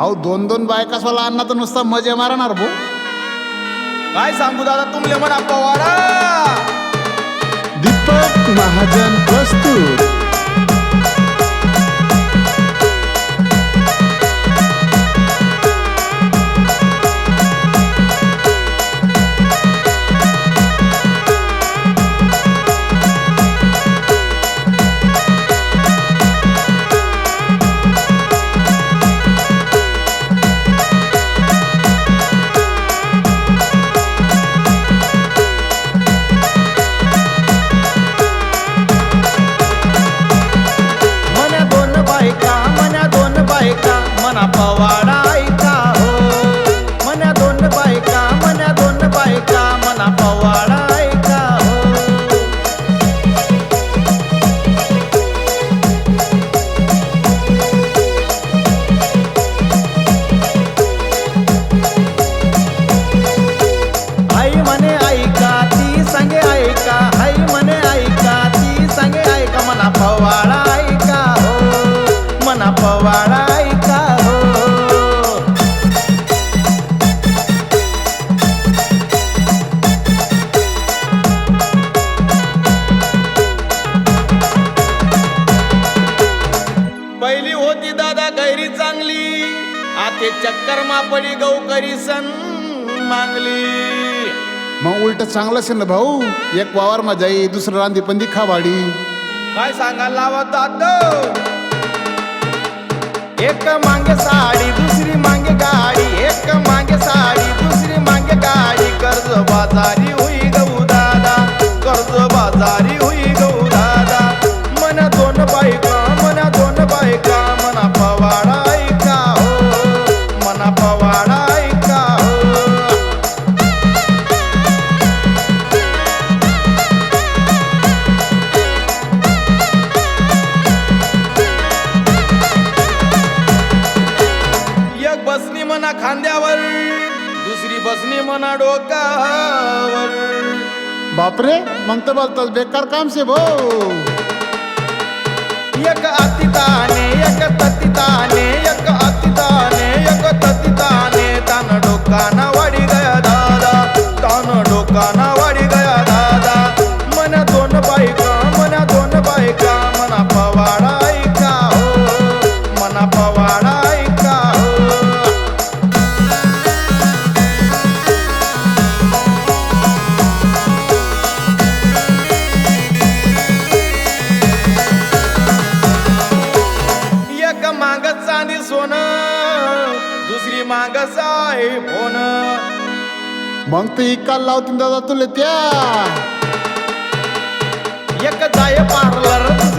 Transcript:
अहो दोन दोन बायका स्वला अण्णा तर नुसता मजे मारणार भाऊ काय सांगू दादा तुमले म्हणा पवाडा दीपक महाजन प्रस्तुत. बायका मना आते चक्कर मापडी गौ करी सन मागली. मग उलट चांगलं असेल ना भाऊ? एक वावर मा जाई दुसरं रांदी पण खावाडी काय सांगायला लावत आता एक मांगे साडी दुसरी मांगे गाडी. एक मांगे साडी खांद्यावर दुसरी बसनी म्हणा डोकावर बापरे मग तर बोलतात बेकार काम से भाऊ एक अतिताने एक ततिताने एक अतिताने एक ततिताने तान. डोकाना वाडी गया दादा तान डोकाना आहे फोन मग तर इकाल लावतील दादा तुले त्या. एक जाय पार्लर.